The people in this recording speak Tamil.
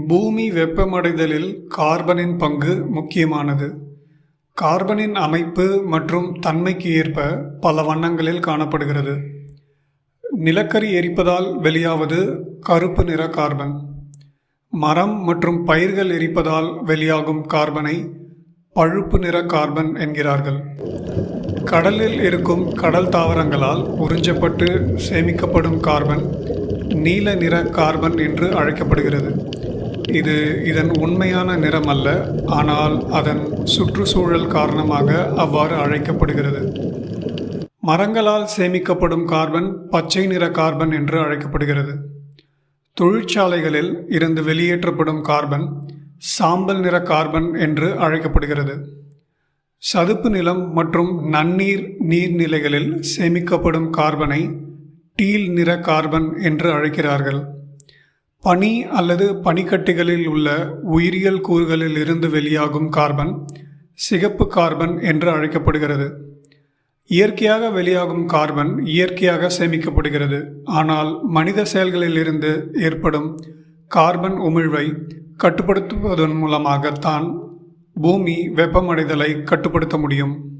பூமி வெப்பமடைதலில் கார்பனின் பங்கு முக்கியமானது. கார்பனின் அமைப்பு மற்றும் தன்மைக்கு ஏற்ப பல வண்ணங்களில் காணப்படுகிறது. நிலக்கரி எரிப்பதால் வெளியாவது கருப்பு நிற கார்பன். மரம் மற்றும் பயிர்கள் எரிப்பதால் வெளியாகும் கார்பனை பழுப்பு நிற கார்பன் என்கிறார்கள். கடலில் இருக்கும் கடல் தாவரங்களால் உறிஞ்சப்பட்டு சேமிக்கப்படும் கார்பன் நீல நிற கார்பன் என்று அழைக்கப்படுகிறது. இது இதன் உண்மையான நிறம் அல்ல ஆனால் அதன் சுற்றுச்சூழல் காரணமாக அவ்வாறு அழைக்கப்படுகிறது. மரங்களால் சேமிக்கப்படும் கார்பன் பச்சை நிற கார்பன் என்று அழைக்கப்படுகிறது. தொழிற்சாலைகளில் இருந்து வெளியேற்றப்படும் கார்பன் சாம்பல் நிற கார்பன் என்று அழைக்கப்படுகிறது. சதுப்பு நிலம் மற்றும் நன்னீர் நீர்நிலைகளில் சேமிக்கப்படும் கார்பனை டீல் நிற கார்பன் என்று அழைக்கிறார்கள். பனி அல்லது பனிக்கட்டிகளில் உள்ள உயிரியல் கூறுகளில் இருந்து வெளியாகும் கார்பன் சிகப்பு கார்பன் என்று அழைக்கப்படுகிறது. இயற்கையாக வெளியாகும் கார்பன் இயற்கையாக சேமிக்கப்படுகிறது. ஆனால் மனித செயல்களிலிருந்து ஏற்படும் கார்பன் உமிழ்வை கட்டுப்படுத்துவதன் மூலமாகத்தான் பூமி வெப்பமடைதலை கட்டுப்படுத்த முடியும்.